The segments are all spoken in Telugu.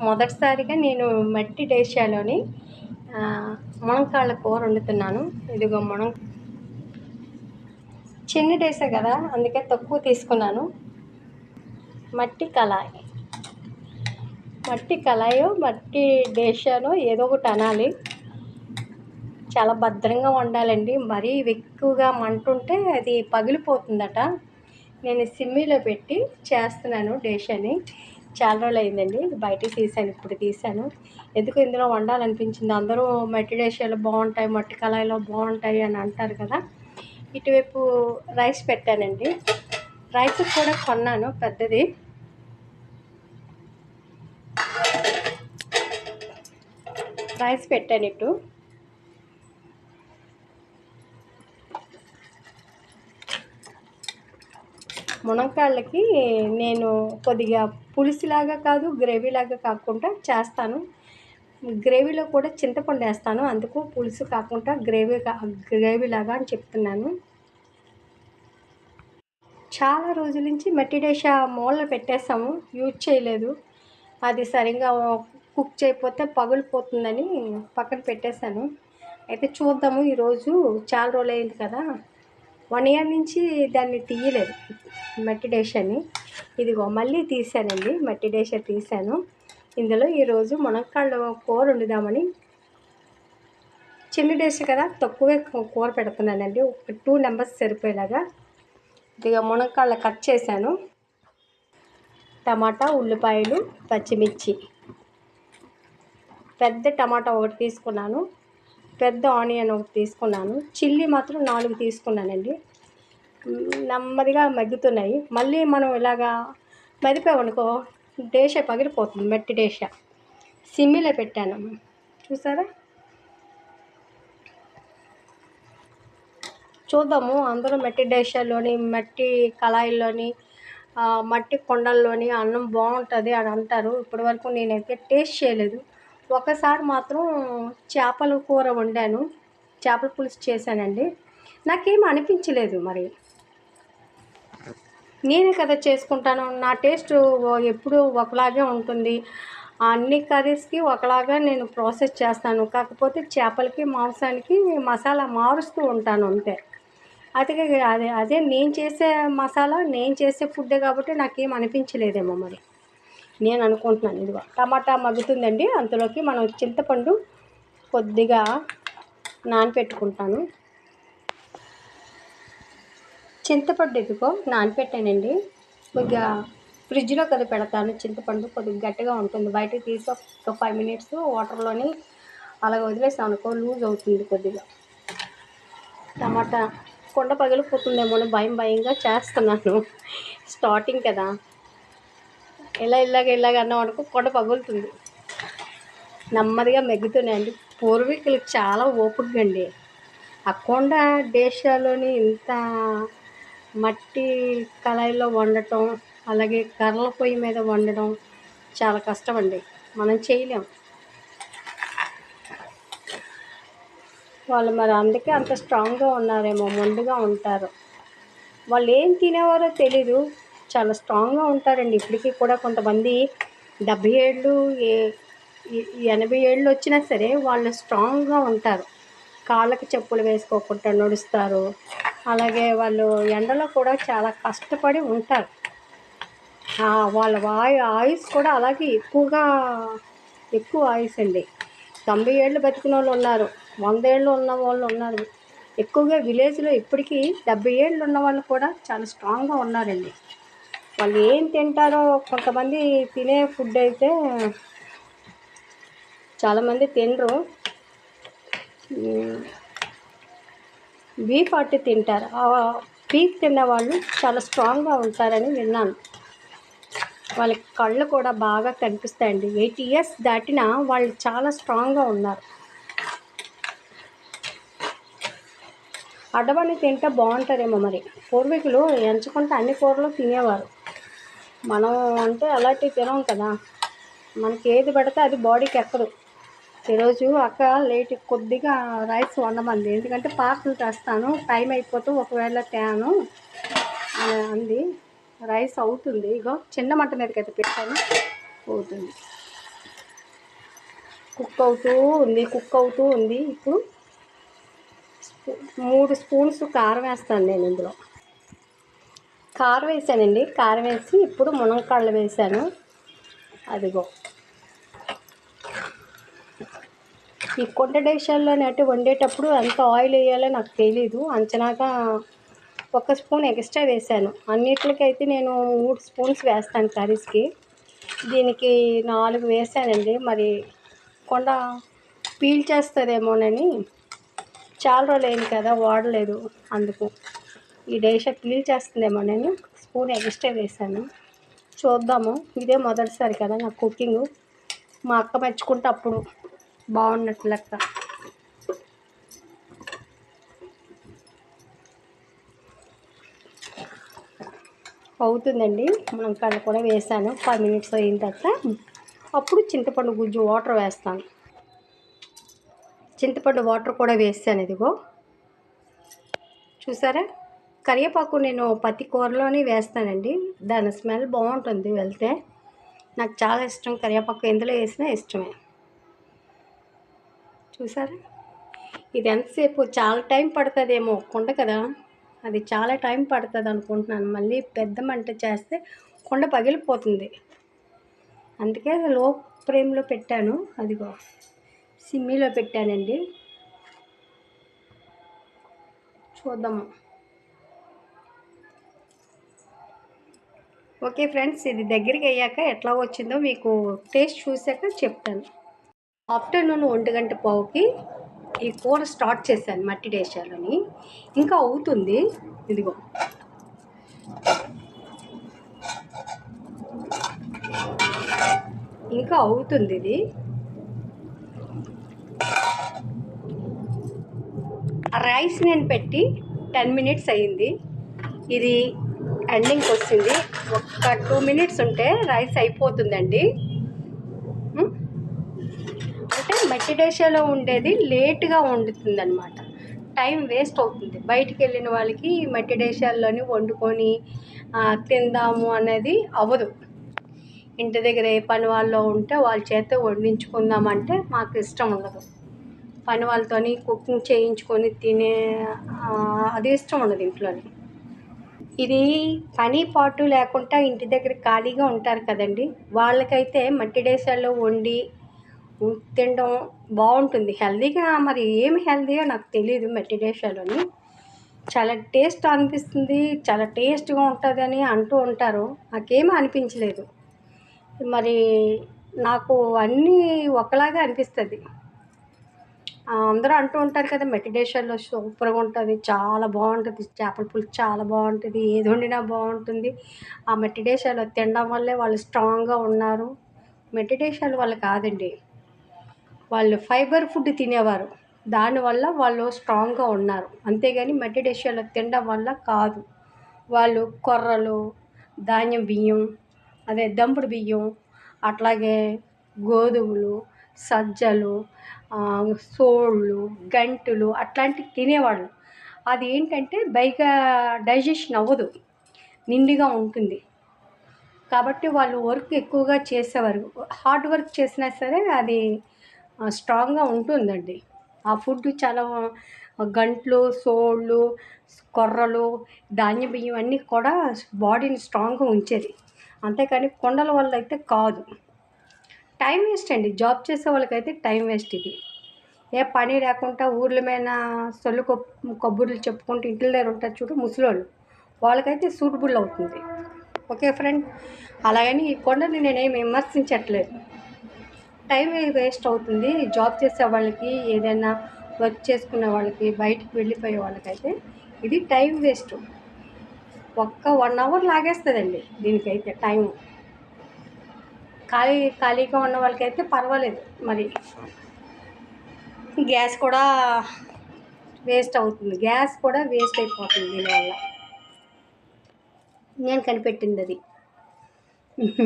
మొదటిసారిగా నేను మట్టి డేషాలోని మునక్కాళ్ళ కూర వండుతున్నాను. ఇదిగో మునం చిన్న డేసే కదా అందుకే తక్కువ తీసుకున్నాను. మట్టి కళాయి. మట్టి కళాయో మట్టి డేషానో ఏదో ఒకటి అనాలి. చాలా భద్రంగా వండాలండి. మరీ ఎక్కువగా మంట ఉంటే అది పగిలిపోతుందట. నేను సిమ్మిలో పెట్టి చేస్తున్నాను డేషాని చాలా రోజులు అయిందండి బయట తీసాను ఇప్పుడు తీసాను. ఎందుకు ఇందులో వండాలనిపించింది? అందరూ మట్టి బాగుంటాయి మట్టి కళాయిలో బాగుంటాయి అని అంటారు కదా. ఇటువైపు రైస్ పెట్టానండి. రైస్ కూడా కొన్నాను పెద్దది. రైస్ పెట్టాను ఇటు. మునక్కాళ్ళకి నేను కొద్దిగా పులుసులాగా కాదు గ్రేవీలాగా కాకుండా చేస్తాను. గ్రేవీలో కూడా చింతపండు వేస్తాను. అందుకు పులుసు కాకుండా గ్రేవీ గ్రేవీలాగా అని చెప్తున్నాను. చాలా రోజుల నుంచి మట్టి డేషా మూల పెట్టేసాము యూజ్ చేయలేదు. అది సరిగ్గా కుక్ చేయకపోతే పగిలిపోతుందని పక్కన పెట్టేశాను. అయితే చూద్దాము. ఈరోజు చాలా రోజులు అయింది కదా. వన్ ఇయర్ నుంచి దాన్ని తీయలేదు. మట్టి డేషాని ఇదిగో మళ్ళీ తీసానండి మట్టి డేషా తీసాను ఇందులో ఈరోజు మునక్కాళ్ళు కూర వండుదామని. చిన్న డేష కదా తక్కువే కూర పెడుతున్నానండి. ఒక టూ నెంబర్స్ సరిపోయేలాగా. ఇదిగో మునక్కాళ్ళ కట్ చేశాను. టమాటా ఉల్లిపాయలు పచ్చిమిర్చి. పెద్ద టమాటా ఒకటి తీసుకున్నాను. పెద్ద ఆనియన్ ఒకటి తీసుకున్నాను. చిల్లీ మాత్రం నాలుగు తీసుకున్నానండి. నెమ్మదిగా మగ్గుతున్నాయి. మళ్ళీ మనం ఇలాగా మదిపామనుకో డేష పగిలిపోతుంది మెట్టి డేష. సిమ్మిలో పెట్టాను. చూసారా? చూద్దాము. అందరూ మట్టి డేషాలోని మట్టి కళాయిల్లోని మట్టి కొండల్లోని అన్నం బాగుంటుంది అని అంటారు. ఇప్పటివరకు నేనైతే టేస్ట్ చేయలేదు. ఒకసారి మాత్రం చేపల కూర వండాను. చేపల పులుసు చేశానండి. నాకేం అనిపించలేదు మరి. నేనే కదా చేసుకుంటాను. నా టేస్ట్ ఎప్పుడు ఒకలాగే ఉంటుంది. అన్ని కర్రీస్కి ఒకలాగా నేను ప్రాసెస్ చేస్తాను. కాకపోతే చేపలకి మాంసానికి మసాలా మారుస్తూ ఉంటాను అంతే. అదే అదే అదే నేను చేసే మసాలా నేను చేసే ఫుడ్ కాబట్టి నాకేం అనిపించలేదేమో మరి. నేను అనుకుంటున్నాను. ఇదిగో టమాటా మగ్గుతుందండి. అంతలోకి మనం చింతపండు కొద్దిగా నానపెట్టుకుంటాను. చింతపండు ఇదిగో నానపెట్టానండి. కొద్దిగా ఫ్రిడ్జ్లో కదా పెడతాను చింతపండు. కొద్దిగా గట్టిగా ఉంటుంది. బయటకు తీసి ఒక ఫైవ్ మినిట్స్ వాటర్లోని అలాగ వదిలేసాం అనుకో లూజ్ అవుతుంది కొద్దిగా. టమాటా కొండ పగిలిపోతుందేమో భయం భయంగా చేస్తున్నాను. స్టార్టింగ్ కదా. ఇలా ఇలాగ ఇలాగ అన్నాం అనుకో కొండ పగులుతుంది. నెమ్మదిగా మెగ్గుతున్నాయండి. పూర్వీకులు చాలా ఓపిక అండి. ఆ కొండ దేశాలోని ఇంత మట్టి కళాయిలో వండటం అలాగే కర్రల పొయ్యి మీద వండడం చాలా కష్టం అండి మనం చేయలేం. వాళ్ళు మరి అందుకే అంత స్ట్రాంగ్గా ఉన్నారేమో ముందుగా ఉంటారు. వాళ్ళు ఏం తినేవారో తెలీదు. చాలా స్ట్రాంగ్గా ఉంటారండి. ఇప్పటికీ కూడా కొంతమంది డెబ్భై ఏళ్ళు ఎనభై ఏళ్ళు వచ్చినా సరే వాళ్ళు స్ట్రాంగ్గా ఉంటారు. కాళ్ళకి చెప్పులు వేసుకోకుండా నడుస్తారు. అలాగే వాళ్ళు ఎండలో కూడా చాలా కష్టపడి ఉంటారు. వాళ్ళ వాయు ఆయుస్ కూడా అలాగే ఎక్కువగా ఎక్కువ ఆయుస్ అండి. తొంభై ఏళ్ళు బతికిన వాళ్ళు ఉన్నారు. వంద ఏళ్ళు ఉన్న వాళ్ళు ఉన్నారు. ఎక్కువగా విలేజ్లో ఇప్పటికీ డెబ్బై ఏళ్ళు ఉన్న వాళ్ళు కూడా చాలా స్ట్రాంగ్గా ఉన్నారండి. వాళ్ళు ఏం తింటారో కొంతమంది తినే ఫుడ్ అయితే చాలామంది తినరు. బీఫ్ అట్టి తింటారు. బీఫ్ తిన్న వాళ్ళు చాలా స్ట్రాంగ్గా ఉంటారని విన్నాను. వాళ్ళకి కళ్ళు కూడా బాగా కనిపిస్తాయండి. ఎయిట్ ఇయర్స్ దాటినా వాళ్ళు చాలా స్ట్రాంగ్గా ఉన్నారు. అడ్డబడి తింటే బాగుంటుందేమో మరి. పూర్వీకులు ఎంచుకుంటే అన్ని కూరలు తినేవారు. మనం అంటే అలాంటివి తినం కదా. మనకి ఏది పడితే అది బాడీకి ఎక్కదు. ఈరోజు అక్క లేట్ కొద్దిగా రైస్ వండమంది. ఎందుకంటే పార్సల్ తెస్తాను టైం అయిపోతూ ఒకవేళ తేను అని అంది. రైస్ అవుతుంది. ఇగో చిన్న మంట మీదకైతే అయితే పెట్టాను. అవుతుంది కుక్ అవుతూ ఉంది కుక్ అవుతూ ఉంది. ఇప్పుడు మూడు స్పూన్స్ కారం వేస్తాను నేను ఇందులో. కారం వేసానండి. కారం వేసి ఇప్పుడు మునక్కాళ్ళు వేసాను. అదిగో. ఈ కొండ దేశాల్లో అటు వండేటప్పుడు ఎంత ఆయిల్ వేయాలో నాకు తెలీదు. అంచనాగా ఒక స్పూన్ ఎక్స్ట్రా వేసాను. అన్నిట్లకైతే నేను మూడు స్పూన్స్ వేస్తాను కర్రీస్కి. దీనికి నాలుగు వేసానండి. మరి కొండ పీల్ చేస్తుందేమోనని చాలా రోజులు కదా వాడలేదు అందుకు. ఈ డేష నేను స్పూన్ ఎక్స్ట్రా వేసాను చూద్దాము ఇదే మొదటిసారి కదా నాకు కుకింగ్. మా అక్క మెచ్చుకుంటే అప్పుడు బాగున్నట్టు లెక్క. అవుతుందండి మనం కళ్ళు కూడా వేసాను ఫైవ్ మినిట్స్ అయిన తర్వాత. అప్పుడు చింతపండు గుజ్జు వాటర్ వేస్తాను. చింతపండు వాటర్ కూడా వేసాను ఇదిగో. చూసారా? కరివేపాకు నేను ప్రతి కూరలోనే వేస్తానండి. దాని స్మెల్ బాగుంటుంది వెళ్తే. నాకు చాలా ఇష్టం కరివేపాకు. ఎందులో వేసినా ఇష్టమే. చూసారా? ఇది ఎంతసేపు? చాలా టైం పడుతుందేమో. కుండ కదా? అది చాలా టైం పడుతుంది అనుకుంటున్నాను. మళ్ళీ పెద్ద మంట చేస్తే కుండ పగిలిపోతుంది. అందుకే లో ఫ్రేమ్లో పెట్టాను. అదిగో. సిమ్మిలో పెట్టానండి. చూద్దాము. ఓకే ఫ్రెండ్స్ ఇది దగ్గరికి అయ్యాక ఎట్లా వచ్చిందో మీకు టేస్ట్ చూశాక చెప్తాను. ఆఫ్టర్నూన్ ఒంటి గంట పావుకి ఈ కూర స్టార్ట్ చేశాను మట్టి డేషాలని. ఇంకా అవుతుంది. ఇదిగో. ఇంకా అవుతుంది ఇది. రైస్ నేను పెట్టి టెన్ మినిట్స్ అయ్యింది. ఇది ఎండింగ్కి వచ్చింది ఒక టూ మినిట్స్ ఉంటే రైస్ అయిపోతుందండి. అంటే మట్టి డేషాలో ఉండేది లేట్గా వండుతుంది అనమాట టైం వేస్ట్ అవుతుంది. బయటికి వెళ్ళిన వాళ్ళకి ఈ మట్టి డేషాల్లోని వండుకొని తిందాము అనేది అవ్వదు. ఇంటి దగ్గర ఏ పని వాళ్ళు ఉంటే వాళ్ళ చేత వండించుకుందామంటే మాకు ఇష్టం ఉండదు. పని వాళ్ళతోని కుకింగ్ చేయించుకొని తినే అది ఇష్టం ఉండదు ఇంట్లోని. ఇది పని పాటు లేకుండా ఇంటి దగ్గర ఖాళీగా ఉంటారు కదండి. వాళ్ళకైతే మట్టి డేసాల్లో వండి తినడం బాగుంటుంది. హెల్దీగా మరి ఏమి హెల్దీగా నాకు తెలియదు మట్టి డేసాలని చాలా టేస్ట్ అనిపిస్తుంది చాలా టేస్ట్గా ఉంటుందని అంటూ ఉంటారు. నాకేమీ అనిపించలేదు. మరి నాకు అన్నీ ఒకలాగా అనిపిస్తుంది. అందరూ అంటూ ఉంటారు కదా మెడిటేషన్లో సూపర్గా ఉంటుంది చాలా బాగుంటుంది చేపల పులుసు చాలా బాగుంటుంది ఏది వండినా బాగుంటుంది. ఆ మెడిటేషన్లో తినడం వల్లే వాళ్ళు స్ట్రాంగ్గా ఉన్నారు. మెడిటేషన్ వాళ్ళు కాదండి వాళ్ళు ఫైబర్ ఫుడ్ తినేవారు దానివల్ల వాళ్ళు స్ట్రాంగ్గా ఉన్నారు. అంతేగాని మెడిటేషన్లో తినడం వల్ల కాదు వాళ్ళు కొర్రలు ధాన్యం బియ్యం అదే దంపుడు బియ్యం అట్లాగే గోధుమలు సజ్జలు సోళ్ళు గంటులు అట్లాంటివి తినేవాళ్ళు. అది ఏంటంటే బైగా డైజెషన్ అవ్వదు. నిండుగా ఉంటుంది. కాబట్టి వాళ్ళు వర్క్ ఎక్కువగా చేసేవారు. హార్డ్ వర్క్ చేసినా సరే అది స్ట్రాంగ్గా ఉంటుందండి. ఆ ఫుడ్ చాలా గంట్లు సోళ్ళు కొర్రలు ధాన్య బియ్యం అన్నీ కూడా బాడీని స్ట్రాంగ్గా ఉంచేది. అంతేకాని కొండల వల్ల అయితే కాదు. టైం వేస్ట్ అండి. జాబ్ చేసే వాళ్ళకైతే టైం వేస్ట్ ఇది. ఏ పని లేకుండా ఊర్ల మీద సొల్లు కొప్ కబుర్లు చెప్పుకుంటూ ఇంటి దగ్గర ఉంటారు చూడు ముసలోళ్ళు. వాళ్ళకైతే సూటబుల్ అవుతుంది. Okay friend? అలాగని ఈ కొండని నేనేమి విమర్శించట్లేదు. టైం వేస్ట్ అవుతుంది. జాబ్ చేసే వాళ్ళకి ఏదైనా వర్క్ చేసుకునే వాళ్ళకి బయటికి వెళ్ళిపోయే వాళ్ళకైతే ఇది టైం వేస్ట్. ఒక్క వన్ అవర్ లాగేస్తుందండి దీనికైతే టైం ఖాళీ ఖాళీగా ఉన్న వాళ్ళకైతే పర్వాలేదు మరి. గ్యాస్ కూడా వేస్ట్ అవుతుంది. గ్యాస్ కూడా వేస్ట్ అయిపోతుంది దీనివల్ల. నేను కనిపెట్టింది అది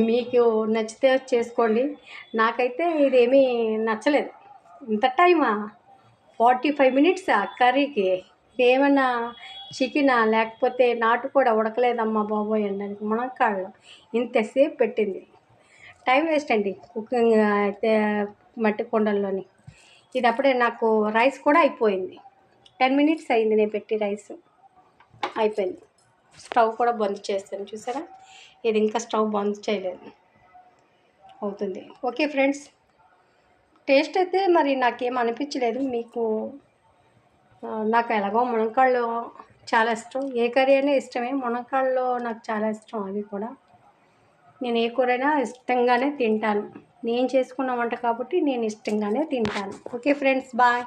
మీకు నచ్చితే చేసుకోండి. నాకైతే ఇదేమీ నచ్చలేదు. ఇంత టైమా? ఫార్టీ ఫైవ్ మినిట్స్ ఆ కర్రీకి. ఏమన్నా చికెనా? లేకపోతే నాటు కూడా ఉడకలేదమ్మా బాబోయ్ అనడానికి మునక్కాళ్ళు. ఇంతసేపు పెట్టింది. టైం వేస్ట్ అండి కుకింగ్ అయితే మట్టి కొండల్లోని. ఇది అప్పుడే నాకు రైస్ కూడా అయిపోయింది. టెన్ మినిట్స్ అయింది నేను పెట్టి రైస్. అయిపోయింది. స్టవ్ కూడా బంద్ చేస్తాను చూసారా? ఇది ఇంకా స్టవ్ బంద్ చేయలేదు. అవుతుంది. Okay friends. టేస్ట్ అయితే మరి నాకేం అనిపించలేదు. మీకు నాకు ఎలాగో మునక్కాళ్ళు చాలా ఇష్టం. ఏ కర్రీ అయినా ఇష్టమే. మునక్కాళ్ళు నాకు చాలా ఇష్టం అవి కూడా. నేను ఏ కూరైనా ఇష్టంగానే తింటాను. నేను చేసుకున్న వంట కాబట్టి నేను ఇష్టంగానే తింటాను. Okay friends bye.